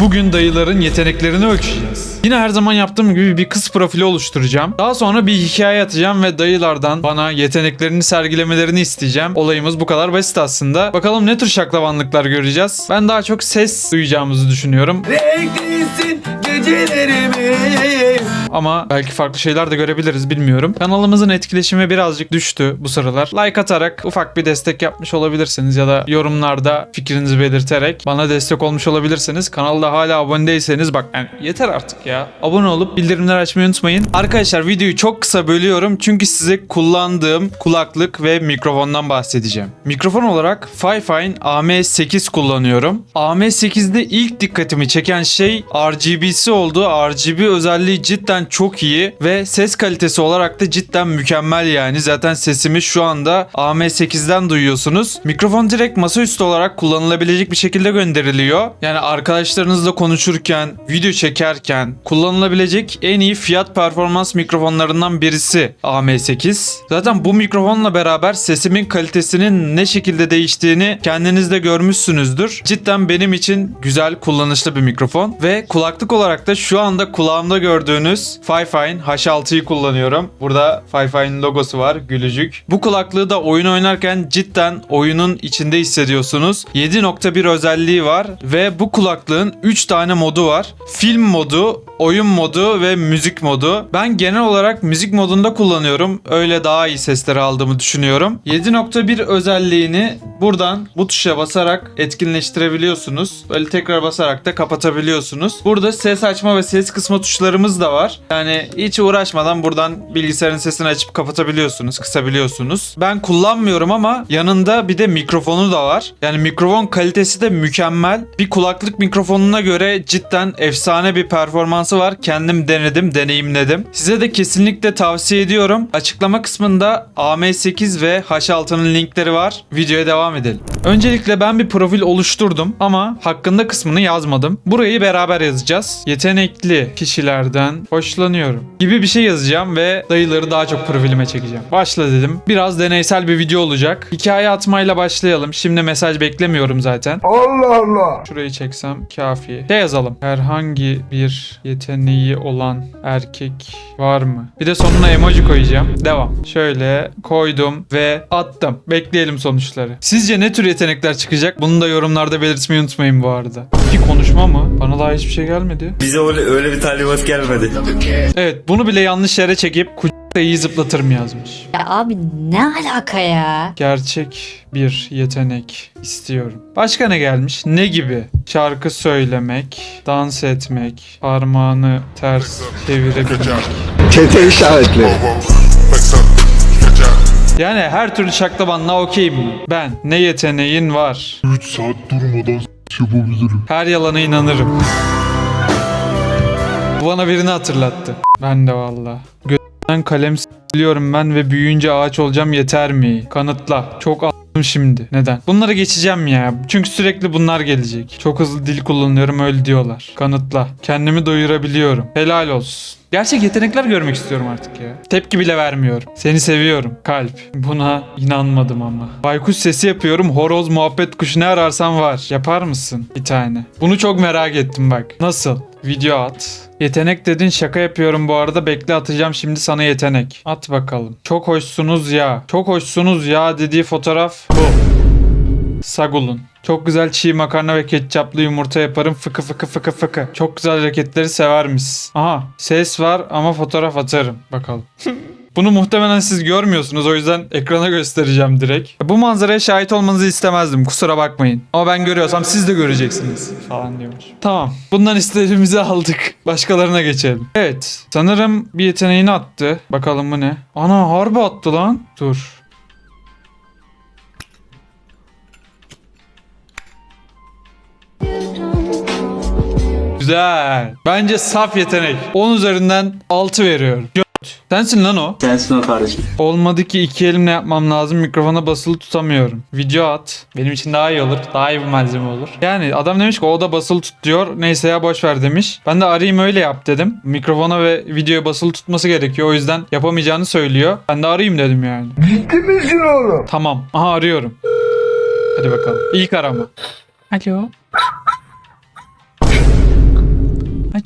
Bugün dayıların yeteneklerini ölçeceğiz. Yine her zaman yaptığım gibi bir kız profili oluşturacağım. Daha sonra bir hikaye atacağım ve dayılardan bana yeteneklerini sergilemelerini isteyeceğim. Olayımız bu kadar basit aslında. Bakalım ne tür şaklabanlıklar göreceğiz. Ben daha çok ses duyacağımızı düşünüyorum. Renklisin gecelerimi Ama belki farklı şeyler de görebiliriz bilmiyorum. Kanalımızın etkileşimi birazcık düştü bu sıralar. Like atarak ufak bir destek yapmış olabilirsiniz ya da yorumlarda fikrinizi belirterek bana destek olmuş olabilirsiniz. Kanalda hala abone değilseniz bak yani yeter artık ya. Abone olup bildirimleri açmayı unutmayın. Arkadaşlar videoyu çok kısa bölüyorum çünkü size kullandığım kulaklık ve mikrofondan bahsedeceğim. Mikrofon olarak Fifine AM8 kullanıyorum. AM8'de ilk dikkatimi çeken şey RGB'si oldu. RGB özelliği cidden çok iyi ve ses kalitesi olarak da cidden mükemmel yani. Zaten sesimi şu anda AM8'den duyuyorsunuz. Mikrofon direkt masaüstü olarak kullanılabilecek bir şekilde gönderiliyor. Yani arkadaşlarınızla konuşurken, video çekerken kullanılabilecek en iyi fiyat performans mikrofonlarından birisi AM8. Zaten bu mikrofonla beraber sesimin kalitesinin ne şekilde değiştiğini kendiniz de görmüşsünüzdür. Cidden benim için güzel, kullanışlı bir mikrofon ve kulaklık olarak da şu anda kulağımda gördüğünüz Fifine H6'yı kullanıyorum. Burada Fifine logosu var, gülücük. Bu kulaklığı da oyun oynarken cidden oyunun içinde hissediyorsunuz. 7.1 özelliği var ve bu kulaklığın 3 tane modu var. Film modu, oyun modu ve müzik modu. Ben genel olarak müzik modunda kullanıyorum. Öyle daha iyi sesleri aldığımı düşünüyorum. 7.1 özelliğini buradan bu tuşa basarak etkinleştirebiliyorsunuz. Böyle tekrar basarak da kapatabiliyorsunuz. Burada ses açma ve ses kısma tuşlarımız da var. Yani hiç uğraşmadan buradan bilgisayarın sesini açıp kapatabiliyorsunuz, kısabiliyorsunuz. Ben kullanmıyorum ama yanında bir de mikrofonu da var. Yani mikrofon kalitesi de mükemmel. Bir kulaklık mikrofonuna göre cidden efsane bir performansı var. Kendim denedim, deneyimledim. Size de kesinlikle tavsiye ediyorum. Açıklama kısmında AM8 ve H6'nın linkleri var. Videoya devam edelim. Öncelikle ben bir profil oluşturdum ama hakkında kısmını yazmadım. Burayı beraber yazacağız. Yetenekli kişilerden hoşlanıyorum gibi bir şey yazacağım ve dayıları daha çok profilime çekeceğim. Başla dedim. Biraz deneysel bir video olacak. Hikaye atmayla başlayalım. Şimdi mesaj beklemiyorum zaten. Allah Allah Şurayı çeksem kafi. Şey yazalım. Herhangi bir yeteneği olan erkek var mı? Bir de sonuna emoji koyacağım. Devam. Şöyle koydum ve attım. Bekleyelim sonuçları. Sizce ne tür yetenekler çıkacak? Bunu da yorumlarda belirtmeyi unutmayın bu arada. Konuşma mı? Bana daha hiçbir şey gelmedi. Bize öyle, öyle bir talimat gelmedi. Evet bunu bile yanlış yere çekip kucakta iyi zıplatırım yazmış. Ya abi ne alaka ya? Gerçek bir yetenek istiyorum. Başka ne gelmiş? Ne gibi? Şarkı söylemek, dans etmek, parmağını ters çevirebilmek. Çete işaretli Yani her türlü şaklabanla okeyim? Ben. Ne yeteneğin var? 3 saat durmadan yapabilirim. Her yalana inanırım. Bu bana birini hatırlattı. Ben de valla. Gözden kalem biliyorum ben ve büyüyünce ağaç olacağım yeter mi? Kanıtla. Çok a**ım şimdi. Neden? Bunları geçeceğim ya. Çünkü sürekli bunlar gelecek. Çok hızlı dil kullanıyorum öyle diyorlar. Kanıtla. Kendimi doyurabiliyorum. Helal olsun. Gerçek yetenekler görmek istiyorum artık ya. Tepki bile vermiyorum. Seni seviyorum. Kalp. Buna inanmadım ama. Baykuş sesi yapıyorum. Horoz muhabbet kuşu ne ararsan var. Yapar mısın bir tane? Bunu çok merak ettim bak. Nasıl? Video at. Yetenek dedin şaka yapıyorum bu arada. Bekle atacağım şimdi sana yetenek. At bakalım. Çok hoşsunuz ya. Çok hoşsunuz ya dediği fotoğraf bu. Sagul'un. Çok güzel çiğ makarna ve ketçaplı yumurta yaparım fıkı fıkı fıkı fıkı. Çok güzel hareketleri sever misin? Aha ses var ama fotoğraf atarım. Bakalım. Bunu muhtemelen siz görmüyorsunuz o yüzden ekrana göstereceğim direkt. Bu manzaraya şahit olmanızı istemezdim kusura bakmayın. Ama ben görüyorsam siz de göreceksiniz falan diyormuş. Tamam bundan istediğimizi aldık. Başkalarına geçelim. Evet sanırım bir yeteneğini attı. Bakalım bu ne? Ana harbi attı lan. Dur. Güzel. Bence saf yetenek. 10 üzerinden 6 veriyorum. Sensin lan o. Sensin o kardeşim. Olmadı ki iki elimle yapmam lazım. Mikrofona basılı tutamıyorum. Video at. Benim için daha iyi olur. Daha iyi bir malzeme olur. Yani adam demiş ki o da basılı tut diyor. Neyse ya boş ver demiş. Ben de arayayım öyle yap dedim. Mikrofona ve videoya basılı tutması gerekiyor. O yüzden yapamayacağını söylüyor. Ben de arayayım dedim yani. Ciddi misin oğlum? Tamam. Aha arıyorum. Hadi bakalım. İlk arama. Alo.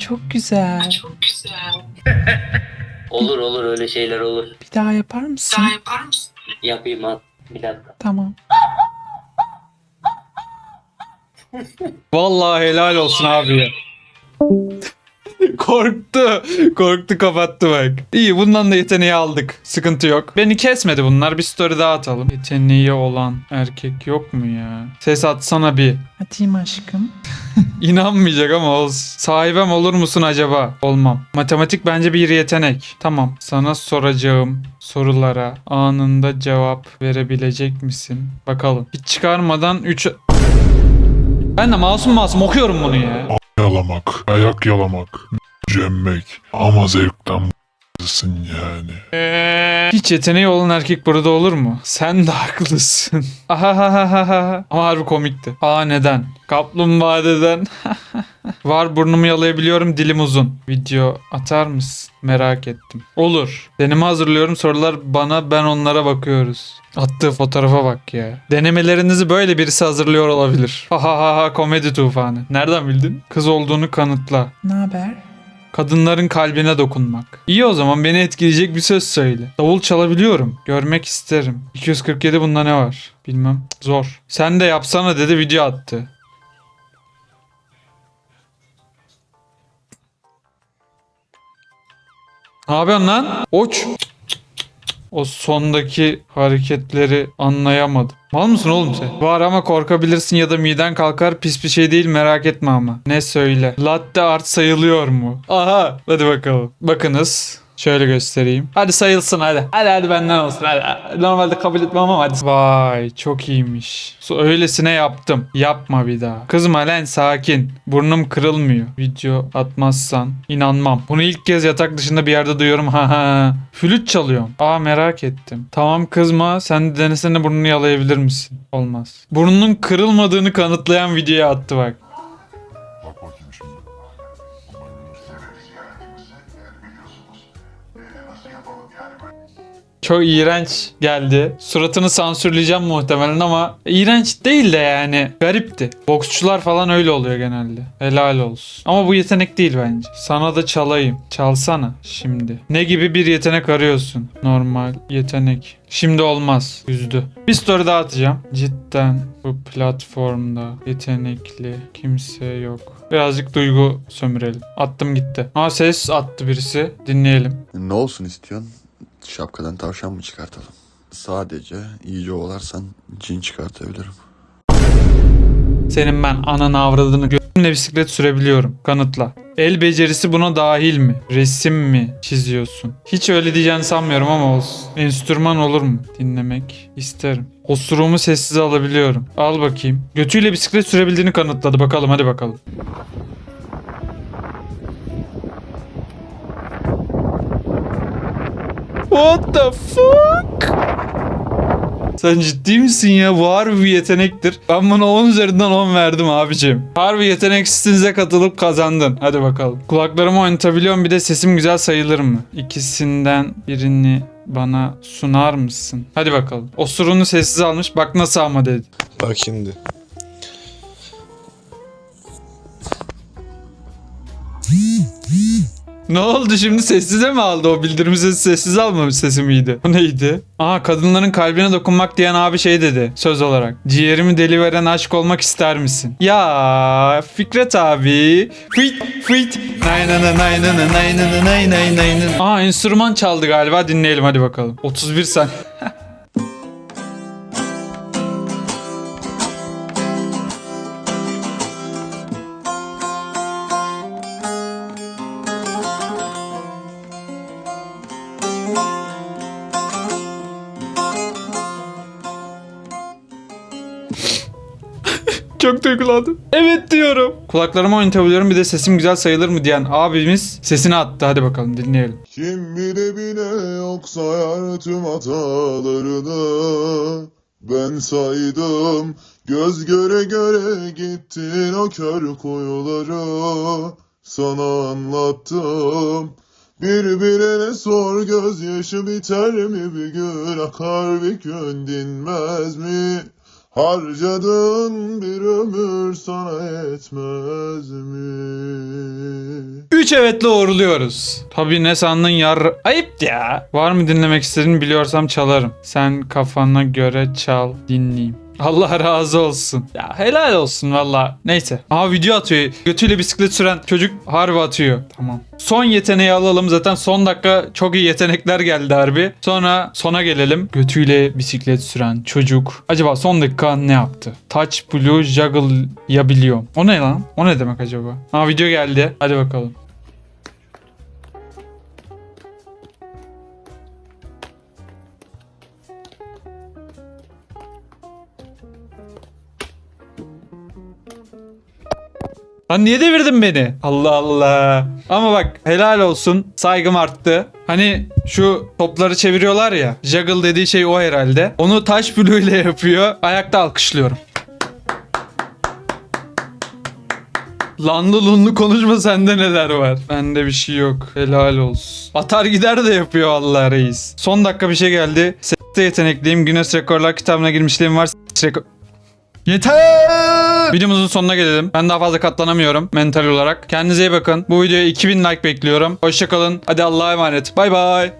Çok güzel. Olur olur öyle şeyler olur. Bir daha yapar mısın? Yapayım at. Bir dakika. Tamam. Vallahi helal olsun abi ya. Korktu. Korktu kapattı bak. İyi bundan da yeteneği aldık. Sıkıntı yok. Beni kesmedi bunlar. Bir story daha atalım. Yeteneği olan erkek yok mu ya? Ses atsana bir. Atayım aşkım. İnanmayacak ama olsun. Sahibem olur musun acaba? Olmam. Matematik bence bir yetenek. Tamam. Sana soracağım sorulara anında cevap verebilecek misin? Bakalım. Hiç çıkarmadan 3... Ben de masum masum okuyorum bunu ya. Yalamak, ayak yalamak, cemmek. Ama zevkten b***sın yani. Hiç yeteneği olan erkek burada olur mu? Sen de haklısın. Ahahahaha. Ama harbi komikti. Aa neden? Kaplumbağa neden? Var burnumu yalayabiliyorum dilim uzun. Video atar mısın? Merak ettim. Olur. Deneme hazırlıyorum sorular bana ben onlara bakıyoruz. Attığı fotoğrafa bak ya. Denemelerinizi böyle birisi hazırlıyor olabilir. Ha ha ha ha komedi tufanı. Nereden bildin? Kız olduğunu kanıtla. Ne haber? Kadınların kalbine dokunmak. İyi o zaman beni etkileyecek bir söz söyle. Davul çalabiliyorum. Görmek isterim. 247 bunda ne var? Bilmem. Zor. Sen de yapsana dedi video attı. Ne yapıyorsun lan? Oç. O sondaki hareketleri anlayamadım. Mal mısın oğlum sen? Var ama korkabilirsin ya da miden kalkar pis bir şey değil merak etme ama. Ne söyle? Latte art sayılıyor mu? Aha hadi bakalım. Bakınız. Şöyle göstereyim. Hadi sayılsın hadi. Hadi hadi benden olsun hadi. Normalde kabul etmem ama hadi. Vay çok iyiymiş. So- Öylesine yaptım. Yapma bir daha. Kızma lan sakin. Burnum kırılmıyor. Video atmazsan inanmam. Bunu ilk kez yatak dışında bir yerde duyuyorum. Ha ha. Flüt çalıyorum. Aa merak ettim. Tamam kızma. Sen de denesene burnunu yalayabilir misin? Olmaz. Burnunun kırılmadığını kanıtlayan videoya attı. Bak Çok iğrenç geldi. Suratını sansürleyeceğim muhtemelen ama iğrenç değil de yani garipti. Boksçular falan öyle oluyor genelde. Helal olsun. Ama bu yetenek değil bence. Sana da çalayım. Çalsana şimdi. Ne gibi bir yetenek arıyorsun? Normal yetenek. Şimdi olmaz. Üzdü. Bir story daha atacağım. Cidden bu platformda yetenekli kimse yok. Birazcık duygu sömürelim. Attım gitti. Aa ses attı birisi. Dinleyelim. Ne olsun istiyorsun? Şapkadan tavşan mı çıkartalım? Sadece iyice ovalarsan cin çıkartabilirim. Senin ben ananı avradını götümle bisiklet sürebiliyorum. Kanıtla. El becerisi buna dahil mi? Resim mi çiziyorsun? Hiç öyle diyeceğini sanmıyorum ama olsun. Enstrüman olur mu? Dinlemek isterim. Osuruğumu sessize alabiliyorum. Al bakayım. Götüyle bisiklet sürebildiğini kanıtladı. Bakalım hadi bakalım. What the fuck? Sen ciddi misin ya? Bu harbi bir yetenektir. Ben buna 10 üzerinden 10 verdim abicim. Harbi yetenek sitinize katılıp kazandın. Hadi bakalım. Kulaklarımı oynatabiliyorum bir de sesim güzel sayılır mı? İkisinden birini bana sunar mısın? Hadi bakalım. Osurunu sessiz almış. Bak nasıl ama dedi. Bak şimdi. Ne oldu şimdi sessize mi aldı o bildirimi sesi sessiz almamış sesi miydi? Bu neydi? Aa kadınların kalbine dokunmak diyen abi şey dedi söz olarak. Ciğerimi deli veren aşk olmak ister misin? Ya Fikret abi. Fit fit. Aa enstrüman çaldı galiba dinleyelim hadi bakalım. 31 saniye. Çok duygulandım. Evet diyorum. Kulaklarımı oynatabiliyorum bir de sesim güzel sayılır mı diyen abimiz sesini attı. Hadi bakalım dinleyelim. Kim bile bile yok sayar tüm hatalarını Ben saydım göz göre göre gittin o kör kuyuları Sana anlattım Birbirine sor gözyaşı biter mi bir gün akar bir gün dinmez mi? Harcadığın bir ömür sana etmez mi? 3 evetle uğurluyoruz. Tabii ne sandın yar... Ayıp ya. Var mı dinlemek istediğini biliyorsam çalarım. Sen kafana göre çal dinleyeyim. Allah razı olsun. Ya helal olsun valla. Neyse. Aa video atıyor. Götüyle bisiklet süren çocuk harbi atıyor. Tamam. Son yeteneği alalım. Zaten son dakika çok iyi yetenekler geldi harbi. Sonra sona gelelim. Götüyle bisiklet süren çocuk. Acaba son dakika ne yaptı? Touch Blue Juggle yapabiliyor. O ne lan? O ne demek acaba? Aa video geldi. Hadi bakalım. Lan niye devirdin beni? Allah Allah. Ama bak helal olsun. Saygım arttı. Hani şu topları çeviriyorlar ya. Juggle dediği şey o herhalde. Onu taş ile yapıyor. Ayakta alkışlıyorum. Lanlı lunlu konuşma sende neler var. Bende bir şey yok. Helal olsun. Atar gider de yapıyor Allah reis. Son dakika bir şey geldi. S**te yetenekliyim. Guinness Rekorlar kitabına girmişliğim var. S**t rekor... Yeter! Videomuzun sonuna gelelim. Ben daha fazla katlanamıyorum mental olarak. Kendinize iyi bakın. Bu videoya 2000 like bekliyorum. Hoşçakalın. Hadi Allah'a emanet. Bay bay.